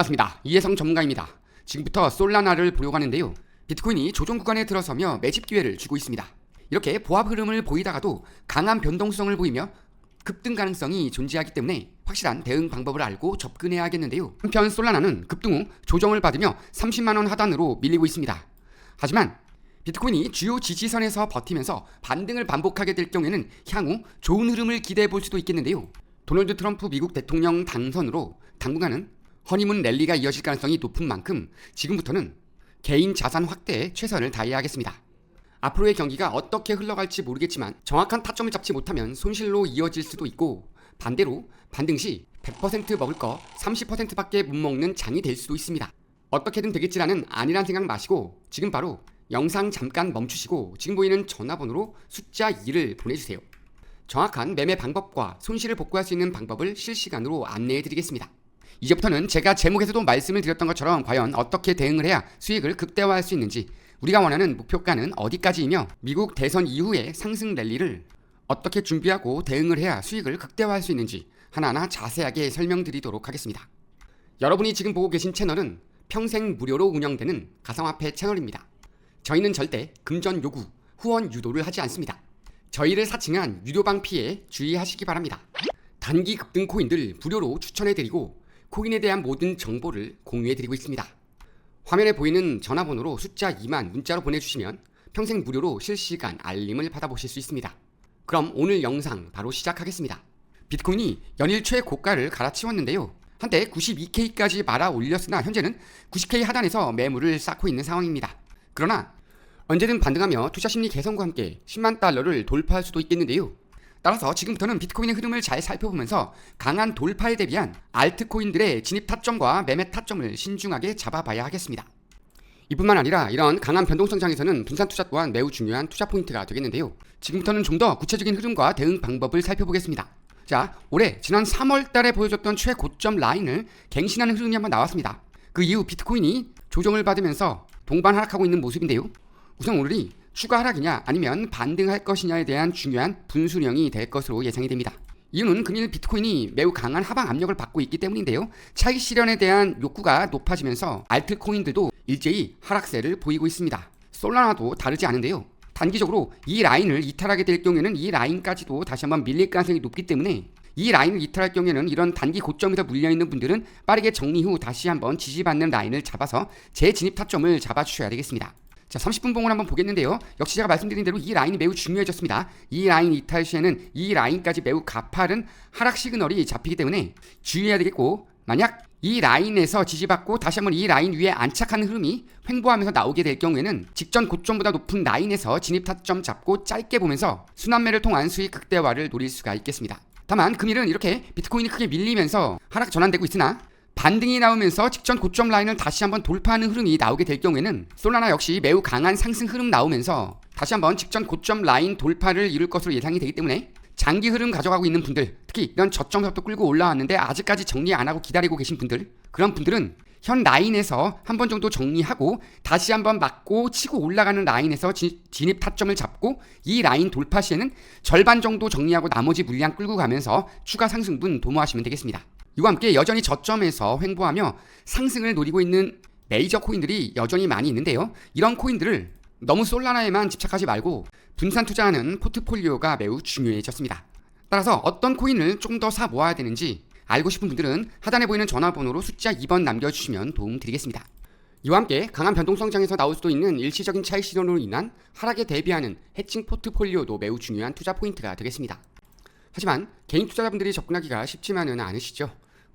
반갑습니다. 이혜성 전문가입니다. 지금부터 솔라나를 보려고 하는데요. 비트코인이 조정 구간에 들어서며 매집 기회를 주고 있습니다. 이렇게 보합 흐름을 보이다가도 강한 변동성을 보이며 급등 가능성이 존재하기 때문에 확실한 대응 방법을 알고 접근해야겠는데요. 한편 솔라나는 급등 후 조정을 받으며 30만 원 하단으로 밀리고 있습니다. 하지만 비트코인이 주요 지지선에서 버티면서 반등을 반복하게 될 경우에는 향후 좋은 흐름을 기대해 볼 수도 있겠는데요. 도널드 트럼프 미국 대통령 당선으로 당분간은 허니문 랠리가 이어질 가능성이 높은 만큼 지금부터는 개인 자산 확대에 최선을 다해야 하겠습니다. 앞으로의 경기가 어떻게 흘러갈지 모르겠지만 정확한 타점을 잡지 못하면 손실로 이어질 수도 있고 반대로 반등 시 100% 먹을 거 30%밖에 못 먹는 장이 될 수도 있습니다. 어떻게든 되겠지라는 아니란 생각 마시고 지금 바로 영상 잠깐 멈추시고 지금 보이는 전화번호로 숫자 2를 보내주세요. 정확한 매매 방법과 손실을 복구할 수 있는 방법을 실시간으로 안내해 드리겠습니다. 이제부터는 제가 제목에서도 말씀을 드렸던 것처럼 과연 어떻게 대응을 해야 수익을 극대화할 수 있는지 우리가 원하는 목표가는 어디까지이며 미국 대선 이후의 상승 랠리를 어떻게 준비하고 대응을 해야 수익을 극대화할 수 있는지 하나하나 자세하게 설명드리도록 하겠습니다. 여러분이 지금 보고 계신 채널은 평생 무료로 운영되는 가상화폐 채널입니다. 저희는 절대 금전 요구, 후원 유도를 하지 않습니다. 저희를 사칭한 유료방 피해 주의하시기 바랍니다. 단기 급등 코인들 무료로 추천해드리고 코인에 대한 모든 정보를 공유해 드리고 있습니다. 화면에 보이는 전화번호로 숫자 2만 문자로 보내주시면 평생 무료로 실시간 알림을 받아보실 수 있습니다. 그럼 오늘 영상 바로 시작하겠습니다. 비트코인이 연일 최고가를 갈아치웠는데요. 한때 92K까지 말아 올렸으나 현재는 90K 하단에서 매물을 쌓고 있는 상황입니다. 그러나 언제든 반등하며 투자 심리 개선과 함께 10만 달러를 돌파할 수도 있겠는데요. 따라서 지금부터는 비트코인의 흐름을 잘 살펴보면서 강한 돌파에 대비한 알트코인들의 진입 타점과 매매 타점을 신중하게 잡아봐야 하겠습니다. 이뿐만 아니라 이런 강한 변동성 장에서는 분산 투자 또한 매우 중요한 투자 포인트가 되겠는데요. 지금부터는 좀 더 구체적인 흐름과 대응 방법을 살펴보겠습니다. 자, 올해 지난 3월 달에 보여줬던 최고점 라인을 갱신하는 흐름이 한번 나왔습니다. 그 이후 비트코인이 조정을 받으면서 동반 하락하고 있는 모습인데요. 우선 오늘이 추가 하락이냐 아니면 반등할 것이냐에 대한 중요한 분수령이 될 것으로 예상이 됩니다. 이유는 금일 비트코인이 매우 강한 하방 압력을 받고 있기 때문인데요. 차익 실현에 대한 욕구가 높아지면서 알트코인들도 일제히 하락세를 보이고 있습니다. 솔라나도 다르지 않은데요. 단기적으로 이 라인을 이탈하게 될 경우에는 이 라인까지도 다시 한번 밀릴 가능성이 높기 때문에 이 라인을 이탈할 경우에는 이런 단기 고점에서 물려있는 분들은 빠르게 정리 후 다시 한번 지지받는 라인을 잡아서 재진입 타점을 잡아주셔야 되겠습니다. 자, 30분 봉을 한번 보겠는데요. 역시 제가 말씀드린 대로 이 라인이 매우 중요해졌습니다. 이 라인 이탈 시에는 이 라인까지 매우 가파른 하락 시그널이 잡히기 때문에 주의해야 되겠고 만약 이 라인에서 지지받고 다시 한번 이 라인 위에 안착하는 흐름이 횡보하면서 나오게 될 경우에는 직전 고점보다 높은 라인에서 진입 타점 잡고 짧게 보면서 순환매를 통한 수익 극대화를 노릴 수가 있겠습니다. 다만 금일은 이렇게 비트코인이 크게 밀리면서 하락 전환되고 있으나 반등이 나오면서 직전 고점 라인을 다시 한번 돌파하는 흐름이 나오게 될 경우에는 솔라나 역시 매우 강한 상승 흐름 나오면서 다시 한번 직전 고점 라인 돌파를 이룰 것으로 예상이 되기 때문에 장기 흐름 가져가고 있는 분들, 특히 이런 저점부터 끌고 올라왔는데 아직까지 정리 안 하고 기다리고 계신 분들, 그런 분들은 현 라인에서 한 번 정도 정리하고 다시 한번 맞고 치고 올라가는 라인에서 지, 진입 타점을 잡고 이 라인 돌파 시에는 절반 정도 정리하고 나머지 물량 끌고 가면서 추가 상승분 도모하시면 되겠습니다. 이와 함께 여전히 저점에서 횡보하며 상승을 노리고 있는 메이저 코인들이 여전히 많이 있는데요. 이런 코인들을 너무 솔라나에만 집착하지 말고 분산 투자하는 포트폴리오가 매우 중요해졌습니다. 따라서 어떤 코인을 조금 더 사 모아야 되는지 알고 싶은 분들은 하단에 보이는 전화번호로 숫자 2번 남겨주시면 도움 드리겠습니다. 이와 함께 강한 변동성장에서 나올 수도 있는 일시적인 차익 실현으로 인한 하락에 대비하는 해칭 포트폴리오도 매우 중요한 투자 포인트가 되겠습니다. 하지만 개인 투자자분들이 접근하기가 쉽지만은 않으시죠.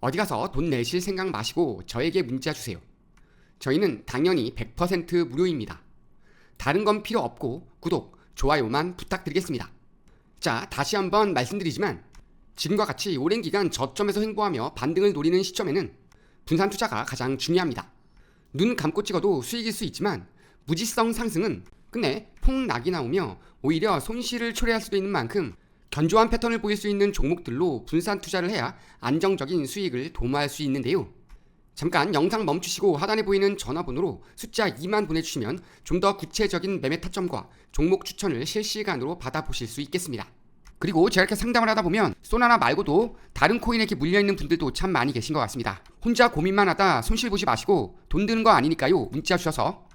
어디 가서 돈 내실 생각 마시고 저에게 문자 주세요. 저희는 당연히 100% 무료입니다. 다른 건 필요 없고 구독, 좋아요만 부탁드리겠습니다. 자, 다시 한번 말씀드리지만 지금과 같이 오랜 기간 저점에서 횡보하며 반등을 노리는 시점에는 분산 투자가 가장 중요합니다. 눈 감고 찍어도 수익일 수 있지만 무지성 상승은 끝내 폭락이 나오며 오히려 손실을 초래할 수도 있는 만큼 견조한 패턴을 보일 수 있는 종목들로 분산 투자를 해야 안정적인 수익을 도모할 수 있는데요. 잠깐 영상 멈추시고 하단에 보이는 전화번호로 숫자 2만 보내주시면 좀 더 구체적인 매매 타점과 종목 추천을 실시간으로 받아보실 수 있겠습니다. 그리고 제가 이렇게 상담을 하다 보면 소나나 말고도 다른 코인에게 물려있는 분들도 참 많이 계신 것 같습니다. 혼자 고민만 하다 손실 보지 마시고 돈 드는 거 아니니까요. 문자 주셔서